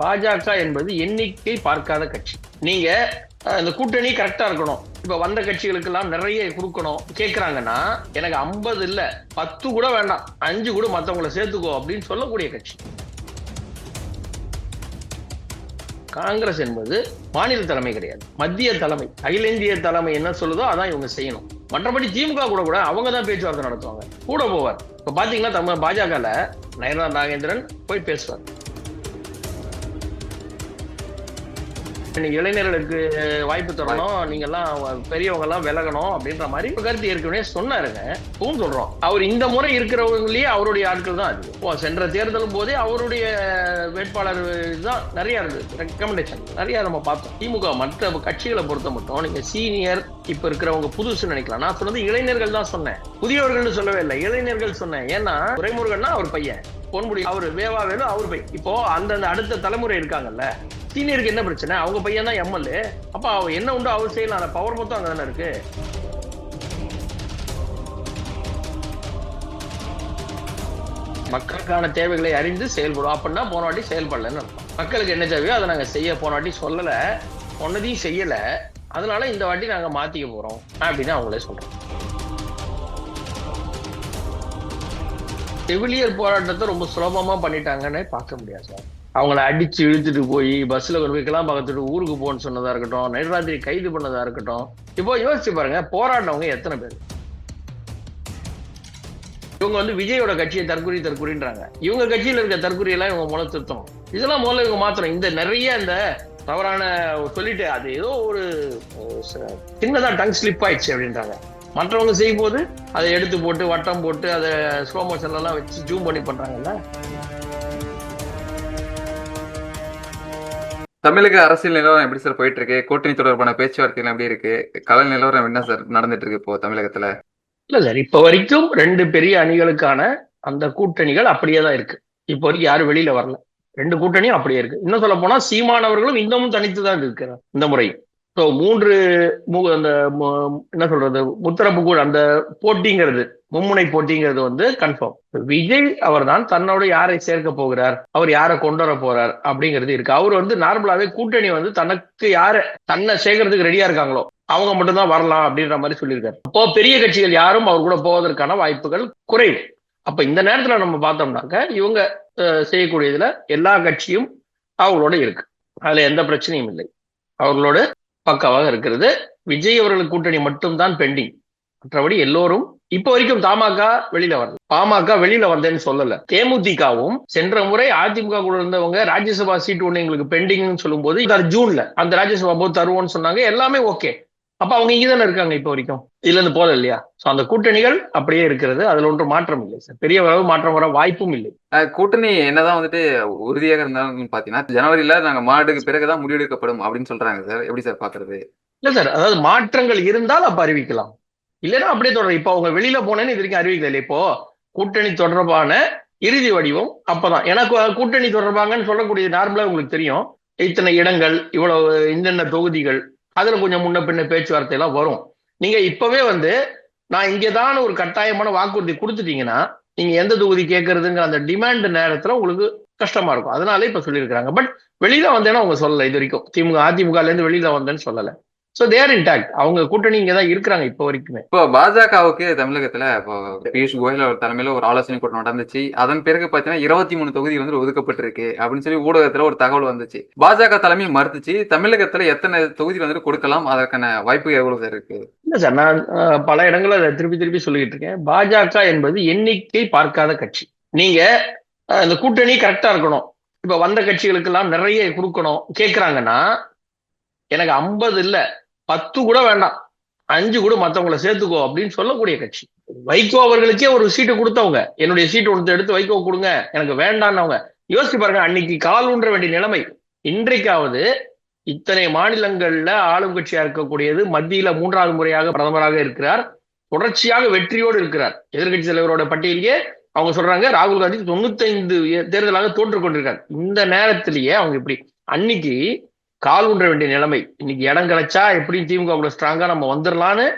பாஜக என்பது எண்ணிக்கை பார்க்காத கட்சி. நீங்க இந்த கூட்டணி கரெக்டா இருக்கணும். இப்ப வந்த கட்சிகளுக்கெல்லாம் நிறைய கொடுக்கணும் கேக்குறாங்கன்னா எனக்கு ஐம்பது இல்ல பத்து கூட வேண்டாம் அஞ்சு கூட மத்தவங்களை சேர்த்துக்கோ அப்படின்னு சொல்லக்கூடிய கட்சி. காங்கிரஸ் என்பது மாநில தலைமை கிடையாது. மத்திய தலைமை அகில இந்திய தலைமை என்ன சொல்லுதோ அதான் இவங்க செய்யணும். மற்றபடி திமுக கூட கூட அவங்க தான் பேச்சுவார்த்தை நடத்துவாங்க. கூட போவார். இப்ப பாத்தீங்கன்னா தமிழ் பாஜகல நயனா நாகேந்திரன் போய் பேசுவார். நீங்க இளைஞர்களுக்கு வாய்ப்பு தரணும் நீங்க எல்லாம் பெரியவங்க எல்லாம் விலகணும் அப்படின்ற மாதிரி கருத்து ஏற்கனவே சொன்னாருங்க. இப்பவும் சொல்றோம். அவர் இந்த முறை இருக்கிறவங்களே அவருடைய ஆட்கள் தான் அது. சென்ற தேர்தலும் போதே அவருடைய வேட்பாளர் தான் நிறைய இருக்கு. ரெக்கமெண்டேஷன் நிறைய நம்ம பார்த்தோம். திமுக மற்ற கட்சிகளை பொறுத்த மட்டும் நீங்க சீனியர் இப்ப இருக்கிறவங்க புதுசு நினைக்கலாம். நான் சொன்னது இளைஞர்கள் தான் சொன்னேன். புதியவர்கள்னு சொல்லவே இல்லை இளைஞர்கள் சொன்னேன். ஏன்னா துரைமுருகன்னா அவர் பையன். பொன்முடி அவர் வேவா வேணும் அவர் பையன். இப்போ அந்தந்த அடுத்த தலைமுறை இருக்காங்கல்ல சீனியருக்கு என்ன பிரச்சனை? அவங்க பையன் தான் எம்எல்ஏ அப்ப அவ என்ன உண்டோ அவர் செய்யலாம். அந்த பவர் மொத்தம் அங்க தானே இருக்கு. மக்களுக்கான தேவைகளை அறிந்து செயல்படும். அப்படின்னா போன வாட்டி செயல்படலன்னு மக்களுக்கு என்ன தேவையோ அதை நாங்க செய்ய போன வாட்டி சொல்லல. சொன்னதையும் செய்யல. அதனால இந்த வாட்டி நாங்க மாத்திக்க போறோம். அப்படின்னு அவங்களே சொல்றோம் செவிலியர் போராட்டத்தை ரொம்ப சுலபமா பண்ணிட்டாங்கன்னு பார்க்க முடியாது சார். அவங்கள அடிச்சு இழுத்துட்டு போய் பஸ்ல கொண்டு போய் கிளம்ப பார்த்துட்டு ஊருக்கு போன்னு சொன்னதா இருக்கட்டும் நடுராத்திரி கைது பண்ணதா இருக்கட்டும் இப்போ யோசிச்சு பாருங்க போராடினவங்க எத்தனை பேர்? இவங்க வந்து விஜயோட கட்சியை தற்கொலை தற்கொலைன்றாங்க இவங்க கட்சியில இருக்க தற்கொலை எல்லாம் இவங்க முதல்ல திருத்தம் இதெல்லாம் முதல்ல இவங்க மாத்திரம் இந்த நிறைய இந்த தவறான சொல்லிட்டு அது ஏதோ ஒரு சின்னதாக சின்னதா டங் ஸ்லிப் ஆயிடுச்சு அப்படின்றாங்க. மற்றவங்க செய்யும் போது அதை எடுத்து போட்டு வட்டம் போட்டு அதை ஸ்லோ மோஷன்லாம் வச்சு ஜூம் பண்ணி பண்றாங்கல்ல? தமிழக அரசியல் நிலவரம் எப்படி சார் போயிட்டு இருக்கு கூட்டணி தொடர்பான பேச்சுவார்த்தைகள் எப்படி இருக்கு? கலை நிலவரம் என்ன சார் நடந்துட்டு இருக்கு இப்போ தமிழகத்துல? இல்ல சார் இப்ப வரைக்கும் ரெண்டு பெரிய அணிகளுக்கான அந்த கூட்டணிகள் அப்படியே தான் இருக்கு. இப்போ வரைக்கும் யாரும் வெளியில வரல. ரெண்டு கூட்டணியும் அப்படியே இருக்கு. இன்னும் சொல்ல போனா சீமானவர்களும் இன்னமும் தனித்து தான் இருக்கிறார் இந்த முறையும் ஸோ மூன்று மு- அந்த என்ன சொல்றது முத்தரப்பு கூட அந்த போட்டிங்கிறது மும்முனை போட்டிங்கிறது வந்து கன்ஃபார்ம் விஜய் அவர்தான் தன்னோட யாரை சேர்க்க போகிறார் அவர் யாரை கொண்டு வர போறார் அப்படிங்கிறது இருக்கு. அவர் வந்து நார்மலாவே கூட்டணி வந்து தனக்கு யாரை தன்னை சேர்க்கறதுக்கு ரெடியா இருக்காங்களோ அவங்க மட்டும்தான் வரலாம் அப்படின்ற மாதிரி சொல்லியிருக்காரு. அப்போ பெரிய கட்சிகள் யாரும் அவர் கூட போவதற்கான வாய்ப்புகள் குறைவு. அப்ப இந்த நேரத்துல நம்ம பார்த்தோம்னாக்க இவங்க செய்யக்கூடியதுல எல்லா கட்சியும் அவங்களோட இருக்கு. அதுல எந்த பிரச்சனையும் இல்லை. அவர்களோட பக்காவாக இருக்கிறது. விஜய் அவர்கள் கூட்டணி மட்டும்தான் பெண்டிங் மற்றபடி எல்லோரும் இப்ப வரைக்கும் தமாக வெளியில வரல பாமக வெளியில வந்தேன்னு சொல்லல. தேமுதிகவும் சென்ற முறை அதிமுக கூட இருந்தவங்க ராஜ்யசபா சீட் ஒண்ணு எங்களுக்கு பெண்டிங்னு சொல்லும்போது இது ஜூன்ல அந்த ராஜ்யசபா போது தருவோம்னு சொன்னாங்க. எல்லாமே ஓகே அப்ப அவங்க இங்க தானே இருக்காங்க இப்ப வரைக்கும்? இதுல இருந்து போல இல்லையா? சோ அந்த கூட்டணிகள் அப்படியே இருக்கிறது. அதுல ஒன்றும் மாற்றம் இல்லை சார் பெரிய அளவு மாற்றம் வர வாய்ப்பும் இல்லை. கூட்டணி என்னதான் வந்துட்டு உறுதியாக இருந்தாலும் பாத்தீங்கன்னா ஜனவரியில நாங்க மாநாடுக்கு பிறகுதான் முடிவெடுக்கப்படும் அப்படின்னு சொல்றாங்க சார் எப்படி சார் பாக்குறது? இல்ல சார் அதாவது மாற்றங்கள் இருந்தால் அப்ப அறிவிக்கலாம். இல்லைன்னா அப்படியே தொடரும் இப்போ அவங்க வெளியில போனேன்னு இது வரைக்கும் அறிவிக்கல இல்லை இப்போ கூட்டணி தொடர்பான இறுதி வடிவம் அப்பதான். எனக்கு கூட்டணி தொடர்பாங்கன்னு சொல்லக்கூடிய நார்மலா உங்களுக்கு தெரியும். இத்தனை இடங்கள் இவ்வளவு இந்தென்ன தொகுதிகள் அதுல கொஞ்சம் முன்ன பின்ன பேச்சுவார்த்தை எல்லாம் வரும். நீங்க இப்பவே வந்து நான் இங்கதான் ஒரு கட்டாயமான வாக்குறுதி கொடுத்துட்டீங்கன்னா நீங்க எந்த தொகுதி கேட்கறதுங்கிற அந்த டிமாண்ட் நேரத்துல உங்களுக்கு கஷ்டமா இருக்கும். அதனால இப்ப சொல்லியிருக்காங்க பட் வெளியில வந்தேன்னா அவங்க சொல்லல இது வரைக்கும். திமுக அதிமுக இருந்து வெளியில வந்தேன்னு சொல்லல. சோ தேர் இன்டாக்ட் அவங்க கூட்டணி இங்க தான் இருக்கிறாங்க இப்போ வரைக்குமே. இப்போ பாஜகவுக்கு தமிழகத்துல இப்போ பியூஷ் கோயல் தலைமையில ஒரு ஆலோசனை கூட்டம் நடந்துச்சு. அதன் பிறகு பாத்தீங்கன்னா இருபத்தி மூணு தொகுதி வந்து ஒதுக்கப்பட்டிருக்கு அப்படின்னு சொல்லி ஊடகத்துல ஒரு தகவல் வந்துச்சு. பாஜக தலைமை மறுத்துச்சு. தமிழகத்துல எத்தனை தொகுதி வந்துட்டு கொடுக்கலாம்? அதற்கான வாய்ப்பு எவ்வளவு இருக்கு? இல்ல சார் நான் பல இடங்கள்ல அதை திருப்பி திருப்பி சொல்லிட்டு இருக்கேன். பாஜக என்பது எண்ணிக்கை பார்க்காத கட்சி. நீங்க அஹ், இந்த கூட்டணி கரெக்டா இருக்கணும். இப்ப வந்த கட்சிகளுக்கெல்லாம் நிறைய கொடுக்கணும். கேக்குறாங்கன்னா எனக்கு ஐம்பது இல்ல. பத்து கூட வேண்டாம். அஞ்சு கூட மத்தவங்கள சேர்த்துக்கோ அப்படின்னு சொல்லக்கூடிய கட்சி. வைகோ அவர்களுக்கே ஒரு சீட்டு கொடுத்தவங்க. என்னுடைய சீட்டு ஒன்று எடுத்து வைகோ கொடுங்க. எனக்கு வேண்டான்னவங்க யோசிச்சு பாருங்க அன்னைக்கு கால் ஊன்ற வேண்டிய நிலைமை. இன்றைக்காவது இத்தனை மாநிலங்கள்ல ஆளும் கட்சியா இருக்கக்கூடியது மத்தியில மூன்றாவது முறையாக பிரதமராக இருக்கிறார். தொடர்ச்சியாக வெற்றியோடு இருக்கிறார். எதிர்க்கட்சி தலைவரோட பட்டியலையே அவங்க சொல்றாங்க ராகுல் காந்தி தொண்ணூத்தைந்து தேர்தலாக தோற்று கொண்டிருக்கார். இந்த நேரத்திலேயே அவங்க இப்படி அன்னைக்கு கால் ஊன்ற வேண்டிய நிலைமை. இன்னைக்கு இடம் கிடைச்சா எப்படியும் திமுக அவ்வளவு ஸ்ட்ராங்கா நம்ம வந்துடலான்னு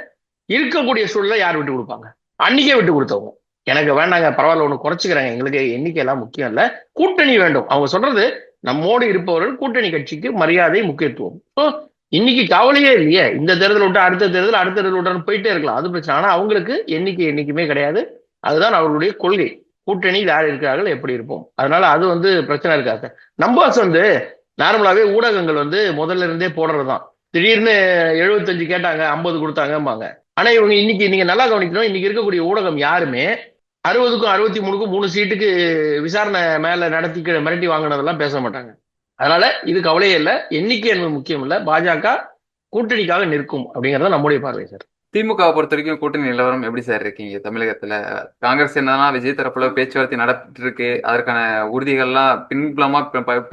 இருக்கக்கூடிய சூழலை யார் விட்டு கொடுப்பாங்க? அன்னைக்கே விட்டு கொடுத்தவங்க. எனக்கு வேண்டாங்க பரவாயில்ல ஒண்ணு குறைச்சிக்கிறாங்க. எங்களுக்கு எண்ணிக்கை எல்லாம் முக்கியம் இல்ல. கூட்டணி வேண்டும். அவங்க சொல்றது நம்மோடு இருப்பவர்கள் கூட்டணி கட்சிக்கு மரியாதை முக்கியத்துவம். So, இன்னைக்கு கவலையே இல்லையே. இந்த தேர்தல் விட்டு அடுத்த தேர்தல் அடுத்த தேர்தல் விட்டு போயிட்டே இருக்கலாம். அது பிரச்சனை. ஆனா அவங்களுக்கு எண்ணிக்கை என்னைக்குமே கிடையாது. அதுதான் அவர்களுடைய கொள்கை. கூட்டணியில் யார் இருக்கிறார்கள் எப்படி இருப்போம். அதனால அது வந்து பிரச்சனை இருக்காது. நம்பர்ஸ் வந்து நார்மலாவே ஊடகங்கள் வந்து முதல்ல இருந்தே போடுறது தான் திடீர்னு எழுபத்தஞ்சு கேட்டாங்க ஐம்பது கொடுத்தாங்கம்பாங்க. ஆனா இவங்க இன்னைக்கு நீங்க நல்லா கவனிக்கணும் இன்னைக்கு இருக்கக்கூடிய ஊடகம் யாருமே அறுபதுக்கும் அறுபத்தி மூணுக்கும் மூணு சீட்டுக்கு விசாரணை மேல நடத்தி மிரட்டி வாங்கினதெல்லாம் பேச மாட்டாங்க. அதனால இது கவலையே இல்லை எண்ணிக்கை என்பது முக்கியம் இல்லை பாஜக கூட்டணிக்காக நிற்கும் அப்படிங்கறத நம்முடைய பார்வை சார். திமுக பொறுத்த வரைக்கும் கூட்டணி நிலவரம் எப்படி சார் இருக்கீங்க? தமிழகத்துல காங்கிரஸ் என்னதான் விஜய் தரப்புல பேச்சுவார்த்தை நடத்திட்டு இருக்கு அதற்கான உறுதிகள்லாம் பின்புலமா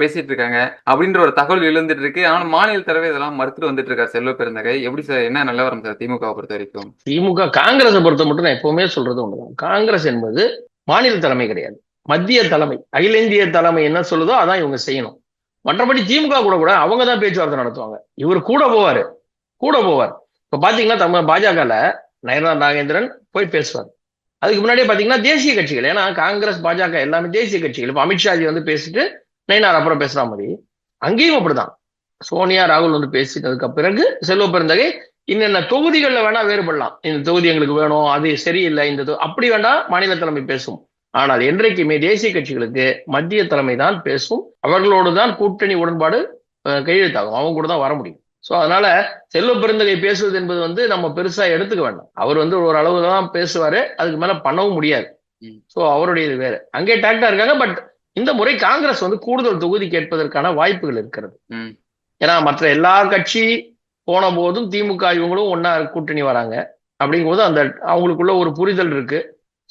பேசிட்டு இருக்காங்க. அப்படின்ற ஒரு தகவல் எழுந்துட்டு இருக்கு. ஆனா மாநில தலைவர் இதெல்லாம் மறுத்துட்டு வந்துட்டு இருக்காரு செல்வ பெருந்தகை. எப்படி சார் என்ன நிலவரம் சார் திமுக பொறுத்த வரைக்கும்? திமுக காங்கிரஸை பொறுத்த மட்டும் நான் எப்பவுமே சொல்றது ஒண்ணுதான். காங்கிரஸ் என்பது மாநில தலைமை கிடையாது. மத்திய தலைமை அகில இந்திய தலைமை என்ன சொல்லுதோ அதான் இவங்க செய்யணும். மற்றபடி திமுக கூட கூட அவங்க தான் பேச்சுவார்த்தை நடத்துவாங்க. இவர் கூட போவாரு. கூட போவார். இப்ப பாத்தீங்கன்னா நம்ம பாஜகல நயனார் நாகேந்திரன் போய் பேசுவார். அதுக்கு முன்னாடியே பாத்தீங்கன்னா தேசிய கட்சிகள். ஏன்னா காங்கிரஸ் பாஜக எல்லாமே தேசிய கட்சிகள். இப்ப அமித்ஷாஜி வந்து பேசிட்டு நயனார் அப்புறம் பேசுற மாதிரி. அங்கேயும் அப்படிதான். சோனியா ராகுல் வந்து பேசிட்டதுக்கு பிறகு செல்வ பெருந்தகை இன்னென்ன தொகுதிகளில் வேணா வேறுபடலாம். இந்த தொகுதி எங்களுக்கு வேணும் அது சரியில்லை இந்த அப்படி வேண்டாம் மாநில தலைமை பேசும். ஆனால் என்றைக்குமே தேசிய கட்சிகளுக்கு மத்திய தலைமை தான் பேசும். அவர்களோடு தான் கூட்டணி உடன்பாடு கையெழுத்தாகும். அவங்க கூட தான் வர முடியும். சோ அதனால செல்வ பெருந்தகை பேசுவது என்பது வந்து நம்ம பெருசா எடுத்துக்க வேண்டாம். அவர் வந்து ஒரு அளவுல தான் பேசுவாரு அதுக்கு மேல பண்ணவும் முடியாது. சோ அவருடைய இது வேற. அங்கே டாக்டா இருக்காங்க பட் இந்த முறை காங்கிரஸ் வந்து கூடுதல் தொகுதி கேட்பதற்கான வாய்ப்புகள் இருக்கிறது. ஏன்னா மற்ற எல்லா கட்சி போன போதும் திமுக இவங்களும் ஒன்னா கூட்டணி வராங்க. அப்படிங்கும்போது அந்த அவங்களுக்குள்ள ஒரு புரிதல் இருக்கு.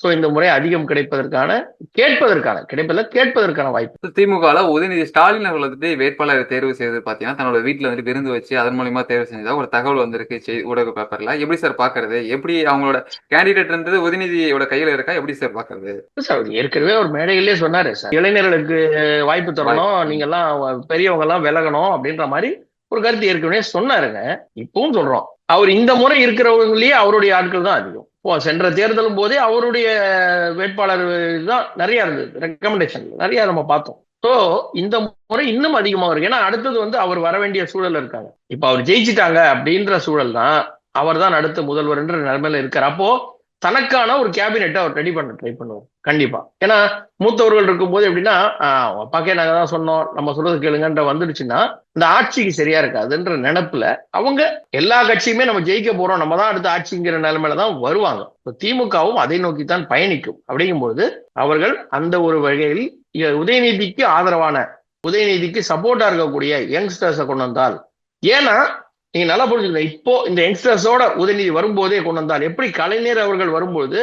சோ இந்த முறை அதிகம் கிடைப்பதற்கான கேட்பதற்கான கிடைப்பதில்ல கேட்பதற்கான வாய்ப்பு. திமுகல உதயநிதி ஸ்டாலின் அவர்கள் வந்துட்டு வேட்பாளரை தேர்வு செய்தது பாத்தீங்கன்னா தன்னோட வீட்டுல வந்து விருந்து வச்சு அதன் மூலியமா தேர்வு செஞ்சதா ஒரு தகவல் வந்திருக்கு செய்- ஊடக பேப்பர்ல. எப்படி சார் பாக்குறது எப்படி அவங்களோட கேண்டிடேட்ன்றது உதயநிதியோட கையில இருக்கா? எப்படி சார் பாக்குறது சார் ஏற்கனவே ஒரு மேடையிலே சொன்னாரு சார். இளைஞர்களுக்கு வாய்ப்பு தரணும் நீங்க எல்லாம் பெரியவங்க எல்லாம் விலகணும் அப்படின்ற மாதிரி ஒரு கருத்து ஏற்கனவே சொன்னாருங்க. இப்பவும் சொல்றோம். அவர் இந்த முறை இருக்கிறவங்களே அவருடைய ஆட்கள் தான் அதிகம். இப்போ சென்ற தேர்தலும் போதே அவருடைய வேட்பாளர் தான் நிறைய இருந்தது ரெக்கமெண்டேஷன் நிறைய நம்ம பார்த்தோம். ஸோ இந்த முறை இன்னும் அதிகமாக இருக்கு. ஏன்னா அடுத்தது வந்து அவர் வர வேண்டிய சூழல் இருக்காங்க இப்போ அவர் ஜெயிச்சிட்டாங்க அப்படின்ற சூழல் தான் அவர் தான் அடுத்த முதல்வர் என்ற நிலைமையில இருக்கார். அப்போ தனக்கான ஒரு கேபினெட்டை அவர் ரெடி பண்ண ட்ரை பண்ணுவார். கண்டிப்பா. ஏன்னா மூத்தவர்கள் இருக்கும்போது எப்படின்னா அப்பாக்கே நாங்க தான் சொன்னோம். நம்ம சொல்றது கேளுங்கன்ற வந்துடுச்சுன்னா இந்த ஆட்சிக்கு சரியா இருக்காதுன்ற நினப்புல அவங்க எல்லா கட்சியுமே நம்ம ஜெயிக்க போறோம். நம்ம தான் அடுத்த ஆட்சிங்கிற நிலைமையில தான் வருவாங்க. திமுகவும் அதை நோக்கி தான் பயணிக்கும். அப்படிங்கும்போது அவர்கள் அந்த ஒரு வகையில் உதயநிதிக்கு ஆதரவான உதயநிதிக்கு சப்போர்ட்டா இருக்கக்கூடிய யங்ஸ்டர்ஸை கொண்டு வந்தால் ஏன்னா நீங்க நல்லா புரிஞ்சுக்கணும். இப்போ இந்த யங்ஸ்டர்ஸோட உதயநிதி வரும்போதே கொண்டு வந்தால் எப்படி கலைஞர் அவர்கள் வரும்போது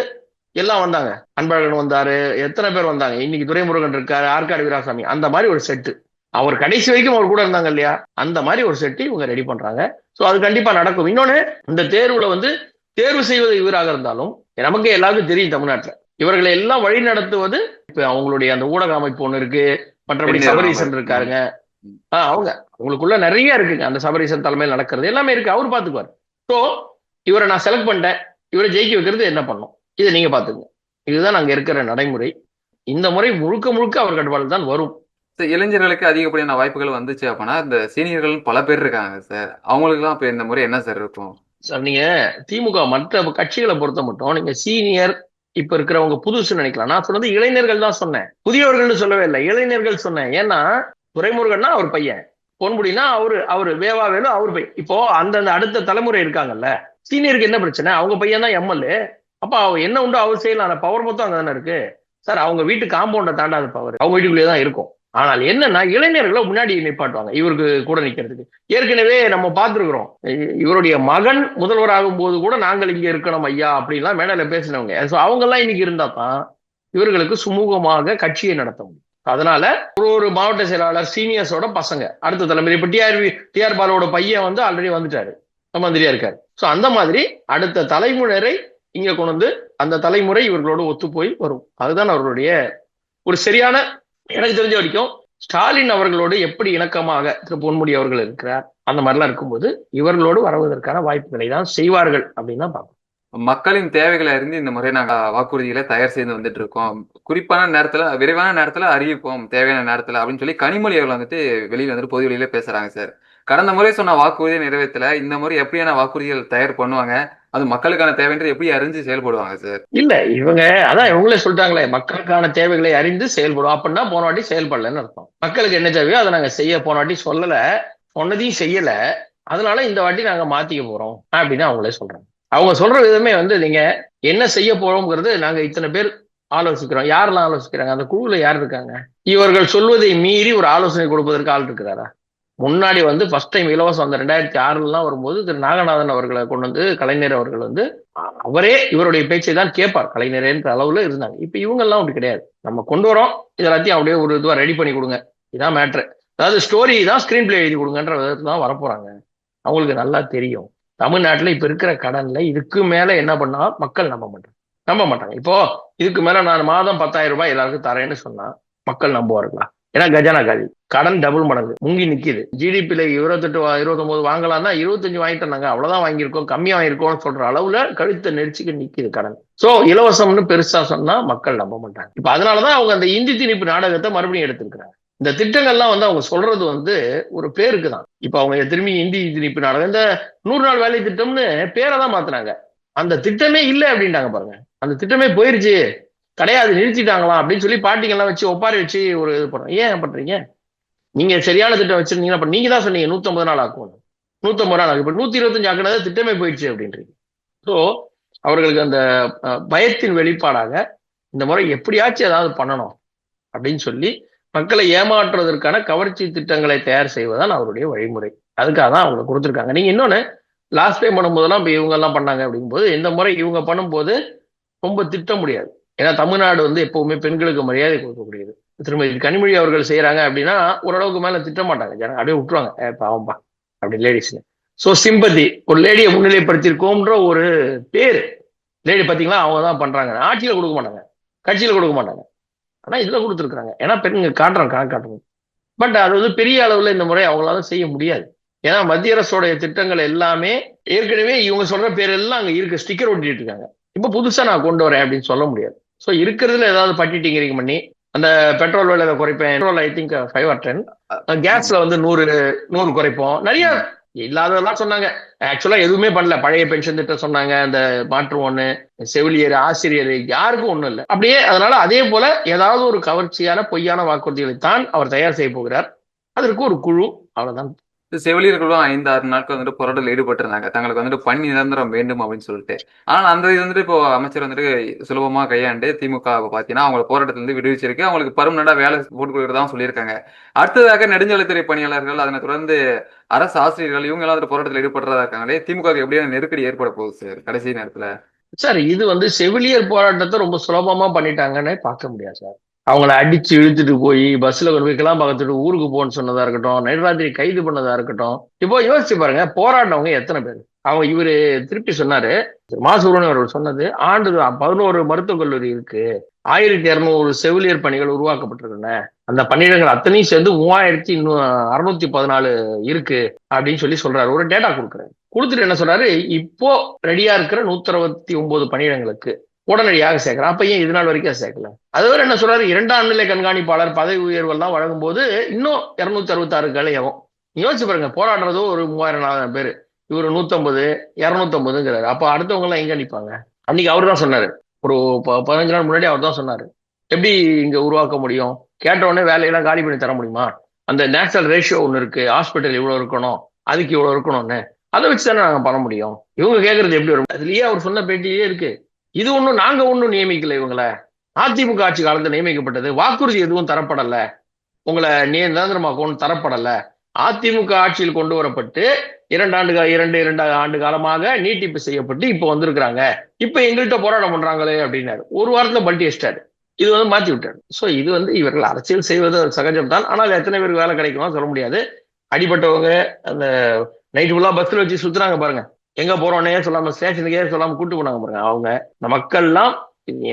எல்லாம் வந்தாங்க. அன்பழகன் வந்தாரு எத்தனை பேர் வந்தாங்க? இன்னைக்கு துரைமுருகன் இருக்காரு ஆற்காடு வீராசாமி. அந்த மாதிரி ஒரு செட்டு அவர் கடைசி வரைக்கும் அவர் கூட இருந்தாங்க இல்லையா? அந்த மாதிரி ஒரு செட்டு இவங்க ரெடி பண்றாங்க. சோ அது கண்டிப்பா நடக்கும். இன்னொன்னு இந்த தேர்வுல வந்து தேர்வு செய்வது இவராக இருந்தாலும் நமக்கு எல்லாருக்கும் தெரியும் தமிழ்நாட்டுல. இவர்களை எல்லாம் வழி நடத்துவது இப்ப அவங்களுடைய அந்த ஊடக அமைப்பு ஒண்ணு இருக்கு. மற்றபடி சபரீசன். இருக்காருங்க. ஆஹ் அவங்க. அவங்களுக்குள்ள நிறைய இருக்குங்க. அந்த சபரீசன் தலைமையில் நடக்கிறது எல்லாமே இருக்கு. அவர் பாத்துக்குவார். சோ இவரை நான் செலக்ட் பண்ணிட்டேன். இவரை ஜெயிக்க வைக்கிறது என்ன பண்ணும்? இதை நீங்க பாத்துங்க இதுதான் அங்க இருக்கிற நடைமுறை. இந்த முறை முழுக்க முழுக்க அவர் கட்டுப்பாடு தான் வரும். இளைஞர்களுக்கு அதிகப்படியான வாய்ப்புகள் வந்துச்சு அப்படின்னா இந்த சீனியர்கள் பல பேர் இருக்காங்க சார் அவங்களுக்குலாம் இப்ப இந்த முறை என்ன சார் இருக்கும்? சார் நீங்க திமுக மற்ற கட்சிகளை பொறுத்த மட்டும் நீங்க சீனியர் இப்ப இருக்கிறவங்க புதுசு நினைக்கலாம். நான் சொன்னது இளைஞர்கள் தான் சொன்னேன். புதியவர்கள்னு சொல்லவே இல்லை. இளைஞர்கள் சொன்னேன். ஏன்னா துரைமுருகன்னா அவர் பையன். பொன்முடினா அவரு அவரு வேவா வேலு அவர் பையன் இப்போ அந்தந்த அடுத்த தலைமுறை இருக்காங்கல்ல சீனியருக்கு என்ன பிரச்சனை? அவங்க பையன் தான் எம்எல்ஏ. அப்ப அவ என்ன உண்டோ? அவர் செய்யலாம். அந்த பவர் மொத்தம் அங்க தானே இருக்கு. சார் அவங்க வீட்டு காம்பவுண்டை தாண்டாத பவர் அவங்க வீட்டுக்குள்ளேயே தான் இருக்கும். ஆனால் என்னன்னா இளைஞர்களை முன்னாடி நிப்பாட்டுவாங்க இவருக்கு கூட நிக்கிறதுக்கு. ஏற்கனவே நம்ம பார்த்துருக்குறோம். இவருடைய மகன் முதல்வராகும் போது கூட நாங்கள் இங்க இருக்கணும் ஐயா அப்படின்லாம் மேடையில பேசினவங்க. ஸோ அவங்க எல்லாம் இன்னைக்கு இருந்தா தான் இவர்களுக்கு சுமூகமாக கட்சியை நடத்த முடியும். அதனால ஒரு ஒரு மாவட்ட செயலாளர் சீனியர்ஸோட பசங்க. அடுத்த தலைமுறை இப்ப டிஆர் டிஆர் பாலோட பையன் வந்து ஆல்ரெடி வந்துட்டாரு. மந்திரியா இருக்காரு. ஸோ அந்த மாதிரி அடுத்த தலைமுறை இங்க கொண்டு வந்து அந்த தலைமுறை இவர்களோடு ஒத்து போய் வரும். அதுதான் அவர்களுடைய ஒரு சரியான எனக்கு தெரிஞ்ச வரைக்கும் ஸ்டாலின் அவர்களோடு எப்படி இணக்கமாக திரு பொன்முடி அவர்கள் இருக்கிறார் அந்த மாதிரிலாம் இருக்கும்போது இவர்களோடு வரவதற்கான வாய்ப்புகளை தான் செய்வார்கள் அப்படின்னு தான் பார்க்கணும். மக்களின் தேவைகளை அறிந்து இந்த முறை நாங்க வாக்குறுதிகளை தயார் செய்து வந்துட்டு இருக்கோம் குறிப்பான நேரத்துல விரைவான நேரத்துல அறிவிப்போம் தேவையான நேரத்துல அப்படின்னு சொல்லி கனிமொழி அவர்கள் வந்துட்டு வெளியில வந்துட்டு பொது வெளியில பேசுறாங்க சார். கடந்த முறை சொன்ன வாக்குறுதியை நிறைவேற்றல இந்த முறை எப்படியான வாக்குறுதிகள் தயார் பண்ணுவாங்க? அது மக்களுக்கான தேவைன்றது எப்படி அறிஞ்சு செயல்படுவாங்க சார்? இல்ல இவங்க அதான் இவங்களே சொல்லிட்டாங்களே மக்களுக்கான தேவைகளை அறிந்து செயல்படும் அப்படின்னா போன வாட்டி செயல்படலன்னு அர்த்தம். மக்களுக்கு என்ன தேவையோ அதை நாங்க செய்ய போன வாட்டி சொல்லல சொன்னதையும் செய்யல. அதனால இந்த வாட்டி நாங்க மாத்திக்க போறோம் அப்படின்னு அவங்களே சொல்றாங்க. அவங்க சொல்ற விதமே வந்து நீங்க என்ன செய்ய போறோம்ங்கிறது நாங்க இத்தனை பேர் ஆலோசிக்கிறோம். யாரெல்லாம் ஆலோசிக்கிறாங்க? அந்த குழுவுல யார் இருக்காங்க? இவர்கள் சொல்வதை மீறி ஒரு ஆலோசனை கொடுப்பதற்கு ஆள் இருக்கிறாரா? முன்னாடி வந்து ஃபர்ஸ்ட் டைம் இலவசம் அந்த ரெண்டாயிரத்தி ஆறுலாம் வரும்போது திரு நாகநாதன் அவர்களை கொண்டு வந்து கலைஞர் அவர்கள் வந்து அவரே இவருடைய பேச்சை தான் கேட்பார். கலைஞரேன்ற அளவுல இருந்தாங்க. இப்ப இவங்கெல்லாம் அப்படி கிடையாது. நம்ம கொண்டு வரோம். இது எல்லாத்தையும் அப்படியே ஒரு இதுவா ரெடி பண்ணி கொடுங்க. இதான் மேட்ரு அதாவது ஸ்டோரி தான் ஸ்கிரீன் பிளே எழுதி கொடுங்கன்ற விதத்துல தான் வரப்போறாங்க. அவங்களுக்கு நல்லா தெரியும். தமிழ்நாட்டுல இப்ப இருக்கிற கடன்ல இதுக்கு மேல என்ன பண்ணா மக்கள் நம்ப மாட்டாங்க. நம்ப மாட்டாங்க. இப்போ இதுக்கு மேல நான் மாதம் பத்தாயிரம் ரூபாய் எல்லாருக்கும் தரேன்னு சொன்னா மக்கள் நம்புவார்களா? ஏன்னா கஜானா காலி. கடன் டபுள் மடங்கு. முங்கி நிக்குது. ஜிடிபியில இருபத்தெட்டு இருபத்தொன்பது வாங்கலாம்னா இருபத்தஞ்சு வாங்கிட்டு வாங்கிட்டாங்க அவ்வளவுதான் வாங்கியிருக்கோம். கம்மியா வாங்கியிருக்கோம்னு சொல்ற அளவுல கழுத்தை நெரிச்சுக்கு நிக்குது கடன். சோ இலவசம்னு பெருசா சொன்னா மக்கள் நம்ப மாட்டாங்க. இப்ப அதனாலதான் அவங்க அந்த இந்தி திணிப்பு நாடகத்தை மறுபடியும் எடுத்திருக்கிறாங்க. இந்த திட்டங்கள்லாம் வந்து அவங்க சொல்றது வந்து ஒரு பேருக்கு தான் இப்ப அவங்க திரும்பி இந்தி திணிப்பு நாடகம் இந்த நூறு நாள் வேலை திட்டம்னு பேரை தான் மாத்தினாங்க. அந்த திட்டமே இல்லை அப்படின்ட்டாங்க பாருங்க. அந்த திட்டமே போயிருச்சு. கிடையாது நிறுத்திட்டாங்களாம் அப்படின்னு சொல்லி பாட்டிங்கெல்லாம் வச்சு ஒப்பாரி வச்சு ஒரு இது பண்ணுறோம் ஏன் பண்றீங்க? நீங்க சரியான திட்டம் வச்சிருந்தீங்கன்னா அப்ப நீங்க தான் சொன்னீங்க நூத்தம்பது நாள் ஆக்கணும் நூத்தம்பது நாள் ஆகும் இப்ப நூத்தி இருபத்தஞ்சு ஆக்குனது திட்டமே போயிடுச்சு அப்படின்றீங்க. ஸோ அவர்களுக்கு அந்த பயத்தின் வெளிப்பாடாக இந்த முறை எப்படியாச்சும் ஏதாவது பண்ணணும் அப்படின்னு சொல்லி மக்களை ஏமாற்றுவதற்கான கவர்ச்சி திட்டங்களை தயார் செய்வதுதான் அவருடைய வழிமுறை. அதுக்காக தான் அவங்க கொடுத்துருக்காங்க. நீங்க இன்னொன்னு லாஸ்ட் டைம் பண்ணும்போதெல்லாம் இப்போ இவங்க எல்லாம் பண்ணாங்க அப்படிங்கும்போது இந்த முறை இவங்க பண்ணும்போது ரொம்ப திட்ட முடியாது. ஏன்னா தமிழ்நாடு வந்து எப்பவுமே பெண்களுக்கு மரியாதை கொடுக்கக்கூடியது. திருமதி கனிமொழி அவர்கள் செய்யறாங்க அப்படின்னா ஓரளவுக்கு மேல திட்ட மாட்டாங்க. ஜனங்க அப்படியே விட்டுருவாங்க. ஏ பாவம்பா அப்படி லேடிஸ்னு ஸோ சிம்பத்தி ஒரு லேடியை முன்னிலைப்படுத்தியிருக்கோம்ன்ற ஒரு பேர். லேடி பார்த்தீங்களா அவங்க தான் பண்றாங்க. ஆட்சியில் கொடுக்க மாட்டாங்க. கட்சியில் கொடுக்க மாட்டாங்க. ஆனா இதுல கொடுத்துருக்காங்க ஏன்னா பெண்ங்க காட்டுறாங்க கணக்கு காட்டுறது. பட் அது வந்து பெரிய அளவுல இந்த முறை அவங்களால செய்ய முடியாது. ஏன்னா மத்திய அரசோடைய திட்டங்கள் எல்லாமே ஏற்கனவே இவங்க சொல்ற பேர் எல்லாம் அங்க இருக்கு ஸ்டிக்கர் ஒட்டிட்டு இருக்காங்க. இப்ப புதுசா நான் கொண்டு வரேன் அப்படின்னு சொல்ல முடியாது. ஸோ இருக்கிறதுல ஏதாவது பட்டி டிங்கரிங் பண்ணி அந்த பெட்ரோல் விலையில குறைப்பேன். Petrol I think five or ten கேஸ்ல வந்து நூறு நூறு குறைப்போம். நிறைய இல்லாததெல்லாம் சொன்னாங்க. ஆக்சுவலா எதுவுமே பண்ணல. பழைய பென்ஷன் திட்டம் சொன்னாங்க. அந்த மாற்று ஒண்ணு செவிலியர் ஆசிரியர் யாருக்கும் ஒண்ணும் இல்லை. அப்படியே அதனால அதே போல ஏதாவது ஒரு கவர்ச்சியான பொய்யான வாக்குறுதிகளை தான் அவர் தயார் செய்ய போகிறார். அதற்கு ஒரு குழு அவ்வளவுதான். செவிலியர்களும் ஐந்து ஆறு நாட்கள் வந்துட்டு போராட்டத்தில் ஈடுபட்டிருந்தாங்க. தங்களுக்கு வந்துட்டு பணி நிரந்தரம் வேண்டும் அப்படின்னு சொல்லிட்டு. ஆனா அந்த இது வந்துட்டு இப்போ அமைச்சர் வந்துட்டு சுலபமா கையாண்டு திமுக பாத்தீங்கன்னா அவங்க போராட்டத்துல இருந்து விடுவிச்சிருக்கு. அவங்களுக்கு பர்மனண்டா வேலை போட்டு கொடுக்குறதா சொல்லியிருக்காங்க. அடுத்ததாக நெடுஞ்சாலைத்துறை பணியாளர்கள் அதனை தொடர்ந்து அரசு ஆசிரியர்கள் இவங்க எல்லாம் வந்துட்டு போராட்டத்தில் ஈடுபடுறதா இருக்காங்களே திமுக எப்படியான நெருக்கடி ஏற்பட போகுது சார் கடைசி நேரத்துல? சார் இது வந்து செவிலியர் போராட்டத்தை ரொம்ப சுலபமா பண்ணிட்டாங்கன்னு பார்க்க முடியாது சார். அவங்கள அடிச்சு இழுத்துட்டு போய் பஸ்ல கொண்டு போய் கிளம்ப பார்த்துட்டு ஊருக்கு போன்னு சொன்னதா இருக்கட்டும் நடுராத்திரி கைது பண்ணதா இருக்கட்டும் இப்போ யோசிச்சு பாருங்க போராடினவங்க எத்தனை பேர்? அவங்க இவரு திருப்பி சொன்னாரு மாசூரன் அவர்கள் சொன்னது ஆண்டு பதினோரு மருத்துவக் கல்லூரி இருக்கு ஆயிரத்தி இருநூறு செவிலியர் பணிகள் உருவாக்கப்பட்டிருக்கின்றன அந்த பணியிடங்கள் அத்தனையும் சேர்ந்து மூவாயிரத்தி அறுநூத்தி பதினாலு இருக்கு அப்படின்னு சொல்லி சொல்றாரு ஒரு டேட்டா கொடுக்குறாரு. கொடுத்துட்டு என்ன சொல்றாரு இப்போ ரெடியா இருக்கிற நூத்தி அறுபத்தி ஒன்பது பணியிடங்களுக்கு உடனடியாக சேர்க்கிறேன் அப்ப ஏன் இது நாள் வரைக்கும் சேர்க்கல? அதுவரை என்ன சொல்றாரு? இரண்டாம் நிலை கண்காணிப்பாளர் பதவி உயர்வெல்லாம் வழங்கும் போது இன்னும் இருநூத்தி அறுபத்தி ஆறு யோசிச்சு பாருங்க போராடுறதோ ஒரு மூவாயிரம் நாலாயிரம் பேர். இவர் நூத்தம்பது இரநூத்தம்பதுங்கிறாரு. அப்ப அடுத்தவங்க எல்லாம் எங்க நிப்பாங்க? அன்னைக்கு அவர் தான் சொன்னாரு. ஒரு ப- பதினஞ்சு நாள் முன்னாடி அவர் தான் சொன்னாரு. எப்படி இங்க உருவாக்க முடியும்? கேட்ட உடனே வேலையெல்லாம் காலி பண்ணி தர முடியுமா? அந்த நேச்சுரல் ரேஷியோ ஒன்று இருக்கு. ஹாஸ்பிட்டல் இவ்வளவு இருக்கணும். அதுக்கு இவ்வளவு இருக்கணும்னு. அதை வச்சு தானே நாங்க பண்ண முடியும்? இவங்க கேட்கறது எப்படி வரும்? அதுலயே அவர் சொன்ன பேட்டியே இருக்கு. இது ஒன்றும் நாங்க ஒன்றும் நியமிக்கல இவங்கள. அதிமுக ஆட்சி காலத்தில் நியமிக்கப்பட்டது. வாக்குறுதி எதுவும் தரப்படல. உங்களை நிரந்தரமாக ஒன்றும் தரப்படல. அதிமுக ஆட்சியில் கொண்டு வரப்பட்டு இரண்டு ஆண்டு கா- இரண்டு இரண்டு ஆண்டு காலமாக நீட்டிப்பு செய்யப்பட்டு இப்ப வந்திருக்கிறாங்க. இப்ப எங்கள்கிட்ட போராட்டம் பண்றாங்களே அப்படின்னாரு. ஒரு வாரத்துல பல்டி அடிச்சிட்டாரு. இது வந்து மாத்தி விட்டாரு. ஸோ இது வந்து இவர்கள் அரசியல் செய்வது சகஜம் தான். ஆனால் எத்தனை பேருக்கு வேலை கிடைக்குமா சொல்ல முடியாது. அடிபட்டவங்க அந்த நைட்டு ஃபுல்லா பஸ்ல வச்சு சுத்துறாங்க பாருங்க. எங்க போறோன்னே சொல்லாம ஸ்டேஷனுக்கே சொல்லாம கூட்டு போனாங்க பாருங்க. அவங்க இந்த மக்கள்லாம்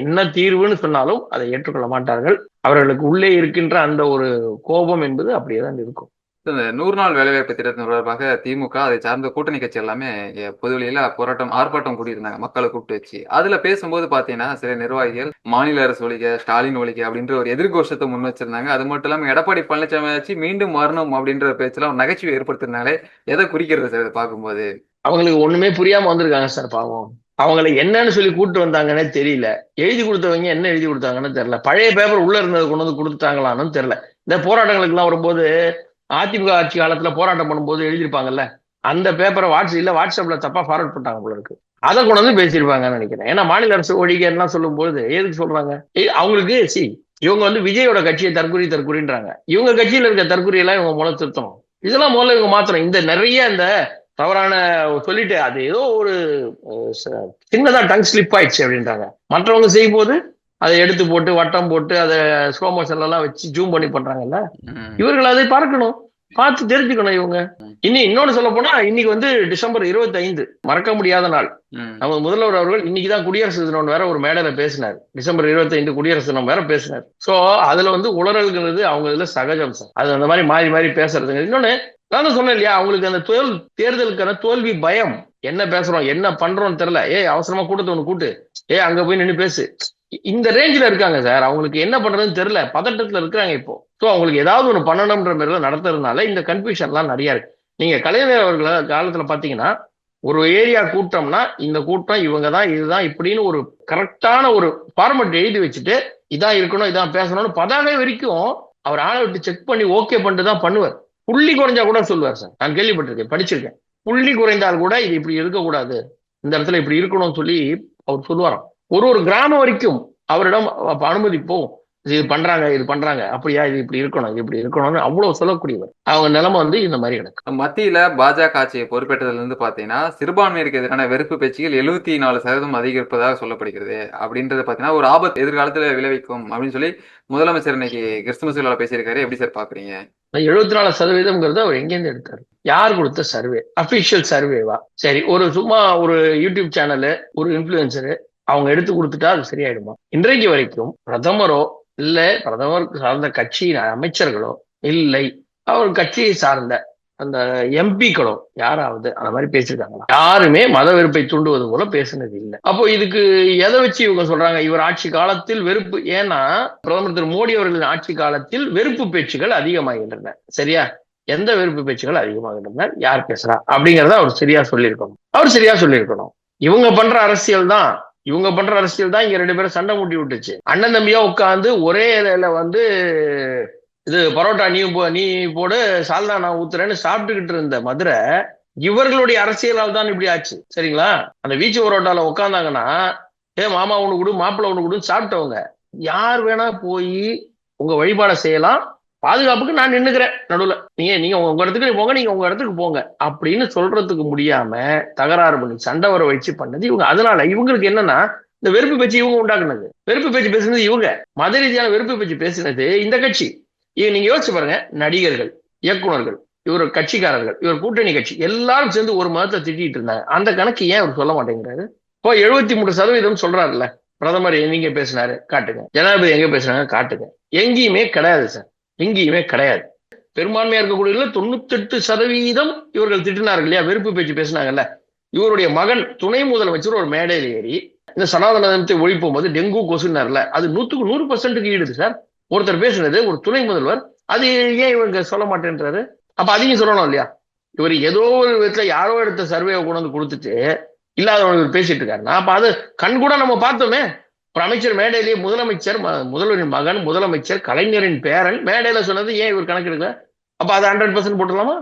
என்ன தீர்வுன்னு சொன்னாலும் அதை ஏற்றுக்கொள்ள மாட்டார்கள். அவர்களுக்கு உள்ளே இருக்கின்ற அந்த ஒரு கோபம் என்பது அப்படியே தான் இருக்கும். இந்த நூறு நாள் வேலைவாய்ப்பு திட்டத்தின் தொடர்பாக திமுக அதை சார்ந்த கூட்டணி கட்சி எல்லாமே பொதுவெளியில போராட்டம் ஆர்ப்பாட்டம் கூட்டியிருந்தாங்க மக்களை கூப்பிட்டு வச்சு. அதுல பேசும்போது பாத்தீங்கன்னா சில நிர்வாகிகள் மாநில அரசு ஒழிக ஸ்டாலின் ஒழிக அப்படின்ற ஒரு எதிர்கோஷத்தை முன் வச்சிருந்தாங்க. அது மட்டும் இல்லாம எடப்பாடி பழனிசாமி ஆச்சு மீண்டும் வரணும் அப்படின்ற பேச்சுல ஒரு நகைச்சுவை ஏற்படுத்தினாலே எதை குறிக்கிறது சார் பார்க்கும்போது? அவங்களுக்கு ஒண்ணுமே புரியாம வந்திருக்காங்க சார் பாவம். அவங்களை என்னன்னு சொல்லி கூப்பிட்டு வந்தாங்கன்னே தெரியல. எழுதி கொடுத்தவங்க என்ன எழுதி கொடுத்தாங்கன்னு தெரியல. பழைய பேப்பர் உள்ள இருந்ததை கொண்டு வந்து கொடுத்துட்டாங்களான்னு தெரியல. இந்த போராட்டங்களுக்கு எல்லாம் வரும்போது அதிமுக ஆட்சி காலத்துல போராட்டம் பண்ணும்போது எழுதியிருப்பாங்கல்ல அந்த பேப்பரை வாட்ஸ்அப் இல்ல வாட்ஸ்அப்ல தப்பா ஃபார்வர்ட் பண்ணிட்டாங்க போல இருக்கு. அதை கொண்டு வந்து பேசியிருப்பாங்கன்னு நினைக்கிறேன். ஏன்னா மாநில அரசு ஒழிகலாம் சொல்லும்போது எதுக்கு சொல்றாங்க? அவங்களுக்கு சி இவங்க வந்து விஜயோட கட்சியை தற்குறி தற்குறின்றாங்க இவங்க கட்சியில இருக்க தற்குறி எல்லாம் இவங்க முதல்ல திருத்தணும் இதெல்லாம் முதல்ல இவங்க மாத்தணும். இந்த நிறைய இந்த தவறான சொல்லிட்டு அது ஏதோ ஒரு சின்னதா டங் ஸ்லிப் ஆயிடுச்சு அப்படின்றாங்க. மற்றவங்க செய்யும் போது அதை எடுத்து போட்டு வட்டம் போட்டு அதை ஸ்லோ மோஷன்ல எல்லாம் வச்சு ஜூம் பண்ணி பண்றாங்கல்ல? இவர்கள் அதை பார்க்கணும். பார்த்து தெரிஞ்சுக்கணும் இவங்க. இனி இன்னொன்னு சொல்ல போனா இன்னைக்கு வந்து டிசம்பர் 25 மறக்க முடியாத நாள். நம்ம முதல்வர் அவர்கள் இன்னைக்கு தான் குடியரசு தினம் வேற ஒரு மேடையில பேசினார். டிசம்பர் 25 குடியரசு தினம் வேற பேசினார். சோ அதுல வந்து உளறல்கிறது அவங்க இதுல சகஜம் சார். அது அந்த மாதிரி மாறி மாறி பேசுறதுங்க. இன்னொன்னு நான் சொன்னேன் இல்லையா அவங்களுக்கு அந்த தோல் தேர்தலுக்கான தோல்வி பயம். என்ன பேசுறோம் என்ன பண்றோம்னு தெரியல. ஏய் அவசரமா கூட்டத்தை ஒண்ணு கூட்டு. ஏய் அங்க போய் நின்று பேசு. இந்த ரேஞ்சில இருக்காங்க சார் அவங்களுக்கு என்ன பண்றதுன்னு தெரியல. பதட்டத்துல இருக்கிறாங்க இப்போ. ஸோ அவங்களுக்கு ஏதாவது ஒன்று பண்ணணும்ன்ற மாதிரிலாம் நடத்துறதுனால இந்த கன்ஃபியூஷன்லாம் நிறைய இருக்கு. நீங்க கலைஞர் அவர்கள காலத்துல பாத்தீங்கன்னா ஒரு ஏரியா கூட்டம்னா இந்த கூட்டம் இவங்க தான் இதுதான் இப்படின்னு ஒரு கரெக்டான ஒரு ஃபார்மட் எழுதி வச்சுட்டு இதான் இருக்கணும் இதான் பேசணும்னு பதாகை வரைக்கும் அவர் ஆளை விட்டு செக் பண்ணி ஓகே பண்ணிட்டு தான் பண்ணுவார். புள்ளி குறைஞ்சா கூட சொல்லுவார் சார். நான் கேள்விப்பட்டிருக்கேன் படிச்சிருக்கேன். புள்ளி குறைந்தால் கூட இது இப்படி இருக்கக்கூடாது. இந்த இடத்துல இப்படி இருக்கணும்னு சொல்லி அவர் சொல்லுவாராம். ஒரு ஒரு கிராமம் வரைக்கும் அவரிடம் அப்ப இது பண்றாங்க இது பண்றாங்க. அப்படியா இது இப்படி இருக்கணும் இது இப்படி இருக்கணும்னு அவ்வளவு சொல்லக்கூடியவர். அவங்க நிலைமை வந்து இந்த மாதிரி கிடக்கு. மத்தியில பாஜக ஆட்சியை பொறுப்பேற்றதுல இருந்து பாத்தீங்கன்னா சிறுபான்மையிற்கு எதிரான வெறுப்பு பேச்சுகள் எழுபத்தி நாலு சதவீதம் அதிகரிப்பதாக சொல்லப்படுகிறது. அப்படின்றத பாத்தீங்கன்னா ஒரு ஆபத்து எதிர்காலத்துல விளைவிக்கும் அப்படின்னு சொல்லி முதலமைச்சர் இன்னைக்கு கிறிஸ்துமஸ் விழாவில் பேசியிருக்காரு. எப்படி சார் பாக்குறீங்க? எழுபத்தி நாலு சதவீதம்ங்கிறத அவர் எங்கேருந்து எடுத்தாரு? யார் கொடுத்த சர்வே? அபிஷியல் சர்வேவா சரி ஒரு சும்மா ஒரு யூடியூப் சேனலு ஒரு இன்ஃபுளுசரு அவங்க எடுத்து கொடுத்துட்டா அது சரியாயிடுமா? இன்றைக்கு வரைக்கும் பிரதமரோ இல்ல பிரதமர் சார்ந்த கட்சியின் அமைச்சர்களோ இல்லை. அவர் கட்சியை சார்ந்த அந்த எம்பிக்களும் யாராவது அந்த மாதிரி பேசியிருக்காங்களா? யாருமே மத வெறுப்பை தூண்டுவது போல பேசினது இல்லை. அப்போ இதுக்கு எதை வச்சு இவங்க சொல்றாங்க? இவர் ஆட்சி காலத்தில் வெறுப்பு ஏன்னா பிரதமர் திரு மோடி அவர்களின் ஆட்சி காலத்தில் வெறுப்பு பேச்சுகள் அதிகமாகின்றன. சரியா? எந்த வெறுப்பு பேச்சுகள் அதிகமாகின்றன? யார் பேசுறா? அப்படிங்கறத அவர் சரியா சொல்லியிருக்கணும். அவர் சரியா சொல்லியிருக்கணும். இவங்க பண்ற அரசியல் தான். இவங்க பண்ற அரசியல் தான் இங்க ரெண்டு பேரும் சண்டை மூட்டி விட்டுச்சு. அண்ணன் தம்பியா உட்காந்து ஒரே இலையில வந்து இது பரோட்டா நீ போ நீ போடு சால்னா நான் ஊத்துறேன்னு சாப்பிட்டுக்கிட்டு இருந்த மதுரை இவர்களுடைய அரசியலால் தான் இப்படி ஆச்சு. சரிங்களா? அந்த வீச்சு பரோட்டால உட்காந்தாங்கன்னா ஏ மாமா ஒண்ணு கொடு மாப்பிள்ளை ஒண்ணு கொடுன்னு சாப்பிட்டவங்க யார் வேணா போய் உங்க வழிபாடை செய்யலாம். பாதுகாப்புக்கு நான் நின்னுக்கிறேன் நடுவுல. நீங்க நீங்க உங்க இடத்துக்கு போங்க நீங்க உங்க இடத்துக்கு போங்க. அப்படின்னு சொல்றதுக்கு முடியாம தகராறு பண்ணி சண்டை வர வச்சு பண்ணது இவங்க. அதனால இவங்களுக்கு என்னன்னா இந்த வெறுப்பு பேச்சு இவங்க உண்டாக்குனது. வெறுப்பு பேச்சு பேசுனது இவங்க. மத ரீதியான வெறுப்பு பேச்சு பேசினது இந்த கட்சி. இது நீங்க யோசிச்சு பாருங்க. நடிகர்கள் இயக்குனர்கள் இவர் கட்சிக்காரர்கள் இவர் கூட்டணி கட்சி எல்லாரும் சேர்ந்து ஒரு மதத்தை திட்டிட்டு இருந்தாங்க. அந்த கணக்கு ஏன் அவர் சொல்ல மாட்டேங்கிறாரு? இப்போ எழுபத்தி மூணு சதவீதம் சொல்றாருல்ல. பிரதமர் எங்க பேசினாரு? காட்டுங்க. ஜனாதிபதி எங்க பேசுனாங்க? காட்டுங்க. எங்கேயுமே கிடையாது சார். எங்கேயுமே கிடையாது. பெரும்பான்மையா இருக்கக்கூடிய தொண்ணூத்தெட்டு சதவீதம் இவர்கள் திட்டினார்கள் இல்லையா? வெறுப்பு பேச்சு பேசினாங்கல்ல. இவருடைய மகன் துணை முதலமைச்சர் ஒரு மேடையில் ஏறி இந்த சனாதனத்தை ஒழிப்பும் போது டெங்கு கொசுனார்ல அது நூத்துக்கு நூறு பர்சன்ட்டுக்கு ஈடுது சார். ஒருத்தர் பேசுனது ஒரு துணை முதல்வர் அது ஏன் இவங்க சொல்ல மாட்டேன்றாரு? அப்ப அதையும் சொல்லணும் இல்லையா? இவர் ஏதோ ஒரு விதத்துல யாரோ எடுத்த சர்வேவை கொண்டு வந்து கொடுத்துட்டு இல்லாதவங்க பேசிட்டு இருக்காருன்னா அப்ப அது கண் கூட நம்ம பார்த்தோமே. ஒரு அமைச்சர் மேடையிலேயே முதலமைச்சர் முதல்வரின் மகன் முதலமைச்சர் கலைஞரின் பேரன் மேடையில சொன்னது ஏன் இவர் கணக்கெடுக்கல அப்ப அதை ஹண்ட்ரட் பர்சன்ட் போட்டுடலாமா?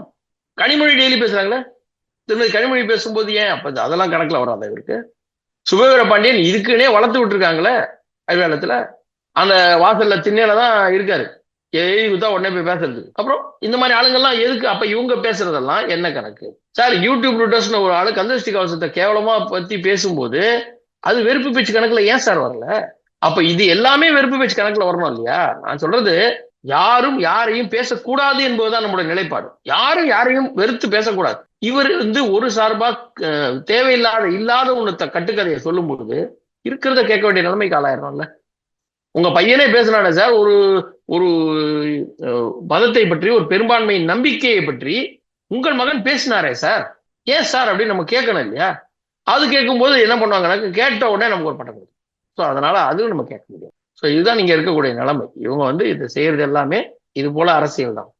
கனிமொழி டெய்லி பேசுறாங்களே. திருமதி கனிமொழி பேசும்போது ஏன் அப்ப அதெல்லாம் கணக்குல வராதா இவருக்கு? சுபவீர பாண்டியன் இதுக்குன்னே வளர்த்து விட்டுருக்காங்களே அறிவாளத்துல அந்த வாசல்ல திண்ணையில தான் இருக்காரு. எழுதி கொடுத்தா உடனே போய் பேசுறது. அப்புறம் இந்த மாதிரி ஆளுங்கெல்லாம் எதுக்கு? அப்ப இவங்க பேசுறதெல்லாம் என்ன கணக்கு? சார் யூடியூப் ரூட்டர்ஸ்னு ஒரு ஆளு கந்தஷ்டி கவசத்தை கேவலமா பத்தி பேசும்போது அது வெறுப்பு பேச்சு கணக்குல ஏன் சார் வரல? அப்ப இது எல்லாமே வெறுப்பு பேச்சு கணக்குல வரணும் இல்லையா? நான் சொல்றது யாரும் யாரையும் பேசக்கூடாது என்பதுதான் நம்மளுடைய நிலைப்பாடு. யாரும் யாரையும் வெறுத்து பேசக்கூடாது. இவர் வந்து ஒரு சார்பா தேவையில்லாத இல்லாத ஒண்ணு கட்டுக்கதையை சொல்லும் பொழுது இருக்கிறத கேட்க வேண்டிய நிலைமைக்கு ஆளாயிரம்ல உங்க பையனே பேசினானே சார் ஒரு ஒரு மதத்தை பற்றி ஒரு பெரும்பான்மை நம்பிக்கையை பற்றி உங்கள் மகன் பேசினாரே சார். ஏன் சார் அப்படின்னு நம்ம கேட்கணும் இல்லையா? அது கேட்கும்போது என்ன பண்ணுவாங்கன்னா கேட்ட உடனே நமக்கு ஒரு பட்டம் கொடுக்கும். ஸோ அதனால அதுவும் நம்ம கேட்க முடியும். ஸோ இதுதான் நீங்க இருக்கக்கூடிய நிலைமை. இவங்க வந்து இதை செய்யறது எல்லாமே இது போல அரசியல் தான்.